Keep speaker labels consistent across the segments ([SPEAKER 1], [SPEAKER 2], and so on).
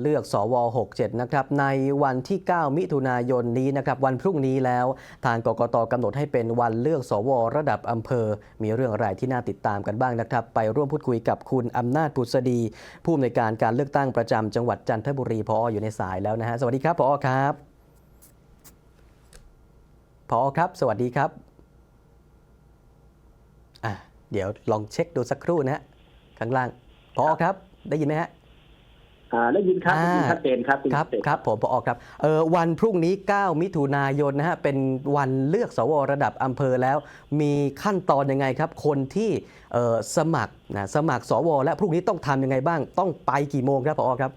[SPEAKER 1] เลือกสว 67 นะครับ ในวันที่ 9 มิถุนายนนี้นะครับ วันพรุ่งนี้แล้ว ทางกกตกำหนดให้เป็นวันเลือกสว ระดับอำเภอ มีเรื่องอะไรที่น่าติดตามกันบ้างนะครับ ไปร่วมพูดคุยกับคุณอำนาจปุษดี ผู้อำนวยการการเลือกตั้งประจำจังหวัดจันทบุรีพออยู่ในสายแล้วนะฮะ สวัสดีครับพอครับพอครับ สวัสดีครับอะเดี๋ยวลองเช็คดูสักครู่นะฮะข้างล่างพอครับได้ยินไหมฮะ
[SPEAKER 2] อ่าได้ยินครับได้ยิน
[SPEAKER 1] อ่า
[SPEAKER 2] ชัดเจนครับได้ยิน
[SPEAKER 1] ครับ
[SPEAKER 2] ชัดเจน
[SPEAKER 1] ครับผมพอครับเออวันพรุ่งนี้ 9 มิถุนายนนะฮะเป็นวันเลือกสวระดับอำเภอแล้ว มีขั้นตอนยังไงครับ คนที่เอ่อสมัครนะสมัครสว และพรุ่งนี้ต้องทำยังไงบ้าง ต้องไปกี่โมงครับพอครับ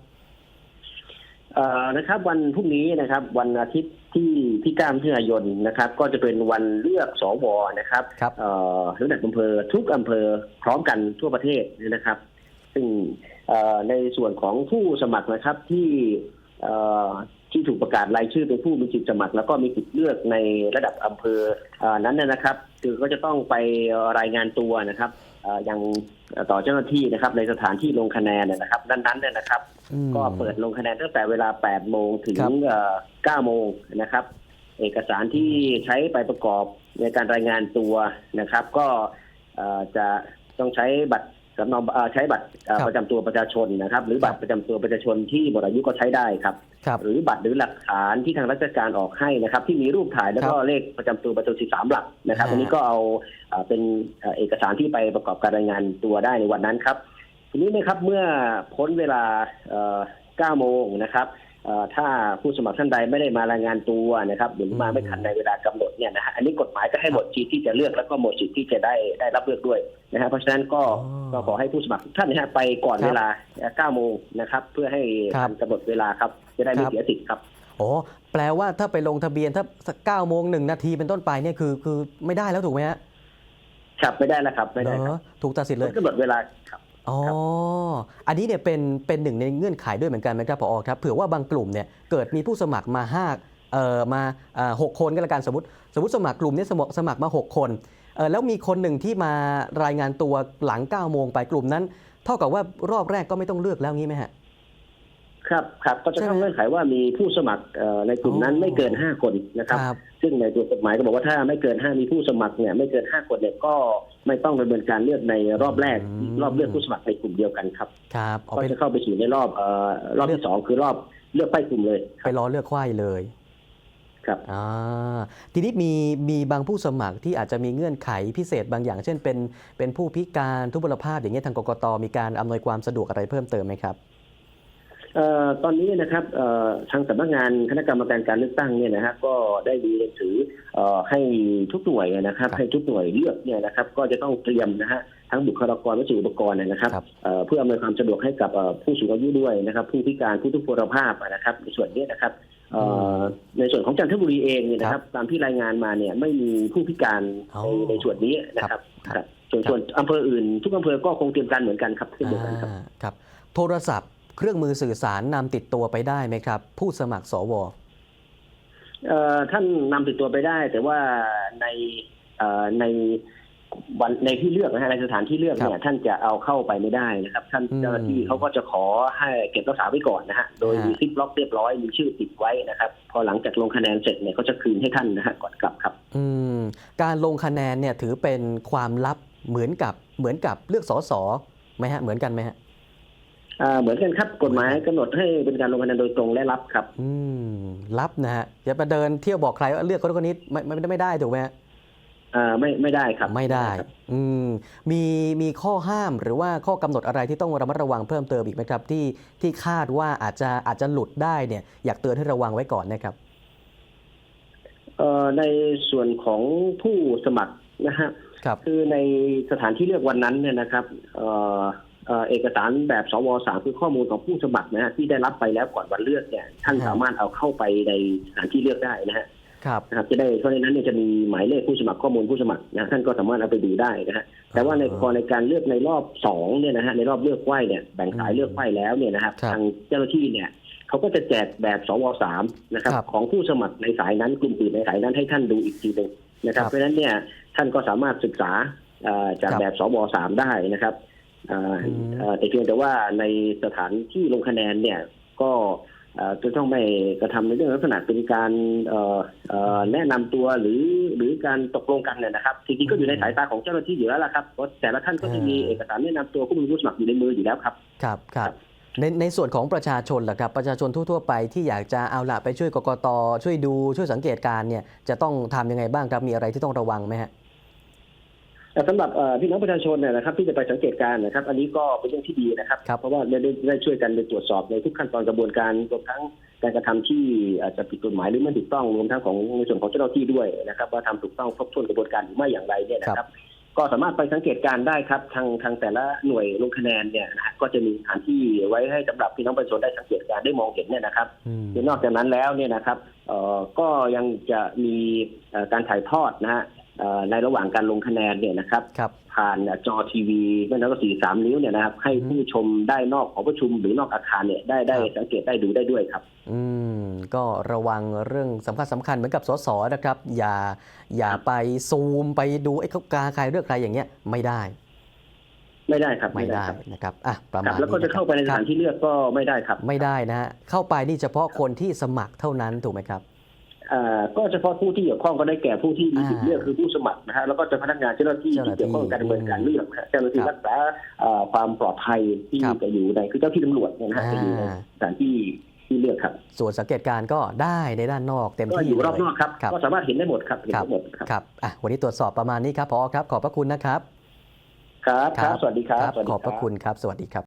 [SPEAKER 2] เอ่อนะครับวันพรุ่งนี้นะครับวันอาทิตย์ที่ที่9มิถุนายนนะครับ ก็จะเป็นวันเลือกสวนะครับ
[SPEAKER 1] ครับ
[SPEAKER 2] เอ่อระดับอำเภอทุกอำเภอพร้อมกันทั่วประเทศนะครับ ซึ่งเอ่อ ในส่วนของผู้สมัครนะครับที่เอ่อที่ถูกประกาศรายชื่อเป็นผู้มีสิทธิสมัคร แล้วก็มีสิทธิเลือกในระดับอำเภอเอ่อนั้นนะนะครับ คือก็จะต้องไปรายงานตัวนะครับเอ่อยังต่อเจ้าหน้าที่นะครับ ในสถานที่ลงคะแนนนะนะครับนั้นๆเนี่ยนะครับ
[SPEAKER 1] อืม
[SPEAKER 2] ก็เปิดลงคะแนนตั้งแต่เวลา 8 โมงถึง
[SPEAKER 1] ครับ
[SPEAKER 2] เอ่อ9โมงนะครับ เอกสารที่ใช้ไปประกอบในการรายงานตัวนะครับ ก็เอ่อจะต้องใช้บัตร สำเนาเอ่อใช้บัตรเอ่อ
[SPEAKER 1] ครับ
[SPEAKER 2] ประจำตัวประชาชนนะครับ หรือ
[SPEAKER 1] ครับ
[SPEAKER 2] บัตรประจำตัวประชาชนที่หมดอายุก็ใช้ได้ครับ
[SPEAKER 1] ครับ
[SPEAKER 2] หรือบัตรหรือหลักฐานที่ทางราชการออกให้นะครับ ที่มีรูปถ่ายแล้วก็
[SPEAKER 1] ครับ
[SPEAKER 2] เลขประจำตัวประชาชน13 หลักนะครับ
[SPEAKER 1] ฮะ
[SPEAKER 2] อันนี้ก็เอาเอ่อเป็นเอ่อเอกสารที่ไปประกอบการรายงานตัวได้ในวันนั้นครับ ทีนี้นะครับเมื่อพ้นเวลาเอ่อ9โมงนะครับเอ่อ ถ้าผู้สมัครท่านใดไม่ได้มารายงานตัวนะครับหรือมาไม่ทันในเวลากำหนดเนี่ยนะฮะอันนี้กฎหมายก็ให้หมดสิทธิ์ที่จะเลือกแล้วก็หมดสิทธิ์ที่จะได้ได้รับเลือกด้วยนะฮะเพราะฉะนั้นก็
[SPEAKER 1] อ๋อ
[SPEAKER 2] ก็ขอให้ผู้สมัครทุกท่านนะฮะไปก่อน
[SPEAKER 1] ครับ
[SPEAKER 2] เวลา9โมงนะครับ เพื่อให้
[SPEAKER 1] ครับ
[SPEAKER 2] ทันกำหนดเวลาครับจะได้ไม่
[SPEAKER 1] ครับ
[SPEAKER 2] เสียสิทธิ์ครับ
[SPEAKER 1] โอ้แปลว่าถ้าไปลงทะเบียนถ้าสัก9โมงหนึ่งนาทีเป็นต้นไปเนี่ยคือคือไม่ได้แล้วถูกไหมฮะ
[SPEAKER 2] ครับไม่ได้แล้วครับไม่ได้ค
[SPEAKER 1] เหร
[SPEAKER 2] รั
[SPEAKER 1] อบถูกตัดสิทธิ์เลย
[SPEAKER 2] กำหนดเวลาครับ
[SPEAKER 1] อ๋อ
[SPEAKER 2] ครับ
[SPEAKER 1] อันนี้เนี่ยเป็นเป็นหนึ่งในเงื่อนไขด้วยเหมือนกันไหมครับพอครับ เผื่อว่าบางกลุ่มเนี่ยเกิดมีผู้สมัครมาห้าเอ่อมาเอ่อหกคนก็แล้วกันสมมติสมมติสมัครกลุ่มเนี้สมัครสมัครมา 6 คนเออแล้วมีคนหนึ่งที่มารายงานตัวหลัง9โมงไปกลุ่มนั้น เท่ากับว่ารอบแรกก็ไม่ต้องเลือกแล้วงี้ไหมฮะ
[SPEAKER 2] ครับครับก็จะ
[SPEAKER 1] ใช่ไหม
[SPEAKER 2] ต้องเงื่อนไขว่ามีผู้สมัครเอ่อในกลุ่มนั้น
[SPEAKER 1] อ๋อ
[SPEAKER 2] ไม่เกิน5คนนะครับ
[SPEAKER 1] ครับ
[SPEAKER 2] ซึ่งในตัวกฎหมายก็บอกว่าถ้าไม่เกิน5มีผู้สมัครเนี่ยไม่เกิน5คนเนี่ยก็ไม่ต้องดำเนินการเลือกในรอบแรก
[SPEAKER 1] อืม
[SPEAKER 2] รอบเลือกผู้สมัครในกลุ่มเดียวกันครับ
[SPEAKER 1] ครับเอา
[SPEAKER 2] ก็
[SPEAKER 1] ไป
[SPEAKER 2] จะเข้าไปสู่ในรอบเอ่อรอบที่สองคือรอบเลือกไปกลุ่มเลยค
[SPEAKER 1] ไป
[SPEAKER 2] รับ
[SPEAKER 1] รอเลือกควายเลย
[SPEAKER 2] ครับ
[SPEAKER 1] อ่าทีนี้มีมีบางผู้สมัครที่อาจจะมีเงื่อนไขพิเศษบางอย่าง เช่นเป็นเป็นผู้พิการทุพพลภาพอย่างเงี้ยทางกกตมีการอำนวยความสะดวกอะไรเพิ่มเติมไหมครับ
[SPEAKER 2] เอ่อ ตอนนี้นะครับเอ่อทางสำนักงานคณะกรรมการการเลือกตั้งเนี่ยนะฮะก็ได้มีหนังสือเอ่อให้ทุกหน่วยนะครับ
[SPEAKER 1] ครับ
[SPEAKER 2] ให้ทุกหน่วยเลือกเนี่ยนะครับ ก็จะต้องเตรียมนะฮะทั้งบุคลากรและสิ่งอุปกรณ์เนี่ยนะครับ
[SPEAKER 1] ครับ
[SPEAKER 2] เอ่อเพื่ออำนวยความสะดวกให้กับเอ่อผู้สูงอายุด้วยนะครับ ผู้พิการผู้ทุพพลภาพนะครับในส่วนนี้นะครับเอ่อในส่วนของจันทบุรีเองเนี่ยนะครับ ตามที่รายงานมาเนี่ยไม่มีผู้พิการ
[SPEAKER 1] อ๋อ
[SPEAKER 2] ในในส่วนนี้นะครับ
[SPEAKER 1] ครับ
[SPEAKER 2] ครับส่วนส่วนอำเภออื่น ทุกอำเภอก็คงเตรียมการเหมือนกันครับเช่นเดียวกันครับ
[SPEAKER 1] อ่าครับ โทรศัพท์ เครื่องมือสื่อสารนำติดตัวไปได้ไหมครับ ผู้สมัครสว
[SPEAKER 2] เอ่อท่านนำติดตัวไปได้ แต่ว่าในเอ่อในวันในที่เลือกนะฮะในสถานที่เลือกเนี่ยท่านจะเอาเข้าไปไม่ได้นะครับ ท่าน
[SPEAKER 1] อืม
[SPEAKER 2] เจ้าหน้าที่เขาก็จะขอให้เก็บรักษาไว้ก่อนนะฮะโดยมี
[SPEAKER 1] ฮะ
[SPEAKER 2] ซิปล็อกเรียบร้อยมีชื่อติดไว้นะครับ พอหลังจากลงคะแนนเสร็จเนี่ยเขาจะคืนให้ท่านนะฮะก่อนกลับครับ
[SPEAKER 1] อืมการลงคะแนนเนี่ยถือเป็นความลับเหมือนกับเหมือนกับเลือกสสไหมฮะเหมือนกันไหมฮะ
[SPEAKER 2] อ่าเหมือนกันครับกฎหมายกำหนดให้เป็นการลงคะแนนโดยตรงและรับครับ
[SPEAKER 1] อืมลับนะฮะอย่าไปเดินเที่ยวบอกใครว่าเลือกคนคนนี้ไม่ไม่ไม่ได้ถูกไหมฮะ
[SPEAKER 2] อ่าไม่ไม่ได้ครับ
[SPEAKER 1] ไม่ได้
[SPEAKER 2] ครับ
[SPEAKER 1] อืมมีมีข้อห้ามหรือว่าข้อกำหนดอะไรที่ต้องระมัดระวังเพิ่มเติมอีกไหมครับ ที่ที่คาดว่าอาจจะอาจจะหลุดได้เนี่ยอยากเตือนให้ระวังไว้ก่อนนะครับ
[SPEAKER 2] เอ่อในส่วนของผู้สมัครนะฮะ
[SPEAKER 1] ครับ
[SPEAKER 2] คือในสถานที่เลือกวันนั้นเนี่ยนะครับเอ่อ เอ่อเอกสารแบบสวสามคือข้อมูลของผู้สมัครนะฮะที่ได้รับไปแล้วก่อนวันเลือกเนี่ยท่าน
[SPEAKER 1] ครับ
[SPEAKER 2] สามารถเอาเข้าไปในสถานที่เลือกได้นะฮะ
[SPEAKER 1] ครับ
[SPEAKER 2] นะครับจะได้เพราะฉะนั้นเนี่ยจะมีหมายเลขผู้สมัครข้อมูลผู้สมัครนะท่านก็สามารถเอาไปดูได้นะฮะแต่ว่าใน
[SPEAKER 1] อ๋อ
[SPEAKER 2] พอในการเลือกในรอบสองเนี่ยนะฮะในรอบเลือกไหวเนี่ยแบ่งสาย
[SPEAKER 1] อืม
[SPEAKER 2] เลือกไหวแล้วเนี่ยนะครับ
[SPEAKER 1] ครับ
[SPEAKER 2] ทางเจ้าหน้าที่เนี่ยเขาก็จะแจกแบบสวสามนะครับ
[SPEAKER 1] ครับ
[SPEAKER 2] ของผู้สมัครในสายนั้นกลุ่มอื่นในสายนั้นให้ท่านดูอีกทีหนึ่งนะครับ
[SPEAKER 1] ครับ
[SPEAKER 2] เพราะฉะนั้นเนี่ยท่านก็สามารถศึกษาเอ่อจาก
[SPEAKER 1] ครับ
[SPEAKER 2] แบบสวสามได้นะครับเอ่ออ
[SPEAKER 1] ม
[SPEAKER 2] เอ่อ แต่เพียงแต่ว่าในสถานที่ลงคะแนนเนี่ยก็เอ่อจะต้องไม่กระทำในเรื่องลักษณะเป็นการเอ่อเอ่อแนะนำตัวหรือหรือการตกลงกันเนี่ยนะครับจริงๆก็อยู่ในสายตาของเจ้าหน้าที่อยู่แล้วล่ะครับเพราะแต่ละท่านก็จะมีเอกสารแนะนำตัวผู้มีผู้สมัครอยู่ในมืออยู่แล้วครับ
[SPEAKER 1] ครับครับในในส่วนของประชาชนล่ะครับประชาชนทั่วๆไปที่อยากจะเอาละไปช่วยกกตช่วยดูช่วยสังเกตการณ์เนี่ยจะต้องทำยังไงบ้างครับมีอะไรที่ต้องระวังไหมฮะ
[SPEAKER 2] แต่สำหรับเอ่อพี่น้องประชาชนเนี่ยนะครับที่จะไปสังเกตการณ์นะครับ อันนี้ก็เป็นเรื่องที่ดีนะครับ
[SPEAKER 1] ครับ
[SPEAKER 2] เพราะว่าได้ได้ได้ช่วยกันไปตรวจสอบในทุกขั้นตอนกระบวนการรวมทั้งการกระทำที่อาจจะผิดกฎหมายหรือไม่ถูกต้องรวมทั้งของในส่วนของเจ้าหน้าที่ด้วยนะครับ ว่าทำถูกต้องครบถ้วนกระบวนการหรือไม่อย่างไรเนี่ยนะครับ ก็สามารถไปสังเกตการณ์ได้ครับ ทางทางแต่ละหน่วยลงคะแนนเนี่ยนะฮะก็จะมีสถานที่ไว้ให้สำหรับพี่น้องประชาชนได้สังเกตการณ์ได้มองเห็นเนี่ยนะครับ
[SPEAKER 1] อืม
[SPEAKER 2] นอกจากนั้นแล้วเนี่ยนะครับเอ่อก็ยังจะมีเอ่อการถ่ายทอดนะฮะเอ่อ ในระหว่างการลงคะแนนเนี่ยนะครับ
[SPEAKER 1] ครับ
[SPEAKER 2] ผ่านจอทีวีไม่น้อยกว่าสี่สามนิ้วเนี่ยนะครับ ให้ผู้ชมได้นอกหอประชุมหรือนอกอาคารเนี่ยได้ได้
[SPEAKER 1] ครับ
[SPEAKER 2] สังเกตได้ดูได้ด้วยครับ
[SPEAKER 1] อืมก็ระวังเรื่องสำคัญสำคัญเหมือนกับสสนะครับ อย่าอย่า
[SPEAKER 2] ครับ
[SPEAKER 1] ไปซูมไปดูไอ้เขากาใครเลือกใครอย่างเงี้ยไม่ได้
[SPEAKER 2] ไม่ได้ครับ
[SPEAKER 1] ไม่ได้
[SPEAKER 2] ครับ
[SPEAKER 1] นะครับอะประ
[SPEAKER 2] ครั
[SPEAKER 1] มา
[SPEAKER 2] บ
[SPEAKER 1] ณ
[SPEAKER 2] แล้วก็
[SPEAKER 1] นี้
[SPEAKER 2] จะเข้าไปในส
[SPEAKER 1] ครั
[SPEAKER 2] ถา
[SPEAKER 1] บ
[SPEAKER 2] นที่เลือกก็ไม่ได้ครับ
[SPEAKER 1] ไม่ได้นะฮะเข้าไปนี่เฉพาะคนที่สมัครเท่านั้นถูกไหมครับ
[SPEAKER 2] เอ่อ ก็เฉพาะผู้ที่เกี่ยวข้องก็ได้แก่ผู้ที่มีสิทธิ์
[SPEAKER 1] อ่า
[SPEAKER 2] เลือกคือผู้สมัครนะฮะแล้วก็จะพนักงานเจ้าหน้าที่
[SPEAKER 1] เจ้าห
[SPEAKER 2] ที่
[SPEAKER 1] น้าที่
[SPEAKER 2] เกี่ยวข้องกับการดำเนินการเลือกนะฮะเจ้าหน้าที่
[SPEAKER 1] ครับ
[SPEAKER 2] รักษาเอ่อความปลอดภัยที่
[SPEAKER 1] ครับ
[SPEAKER 2] จะอยู่ในคือเจ้าที่ตำรวจเนี่ยนะฮะ
[SPEAKER 1] อ่า
[SPEAKER 2] จะอยู่ในสถานที่ที่เลือกครับ
[SPEAKER 1] ส่วนสังเกตการณ์ก็ได้ในด้านนอกเต็ม
[SPEAKER 2] ก็
[SPEAKER 1] ที่
[SPEAKER 2] อยู่รอบ
[SPEAKER 1] เลย
[SPEAKER 2] นอกครับ
[SPEAKER 1] ครับ
[SPEAKER 2] ก็สามารถเห็นได้หมดครับเห็น
[SPEAKER 1] ครับ
[SPEAKER 2] ได้หมดครับ
[SPEAKER 1] ครับอะวันนี้ตรวจสอบประมาณนี้ครับพอครับขอบพระคุณนะครับ
[SPEAKER 2] ครับครับ สวัสดีครับสวัสดี
[SPEAKER 1] ขอบพระ
[SPEAKER 2] ครับ
[SPEAKER 1] คุณครับ สวัสดีครับ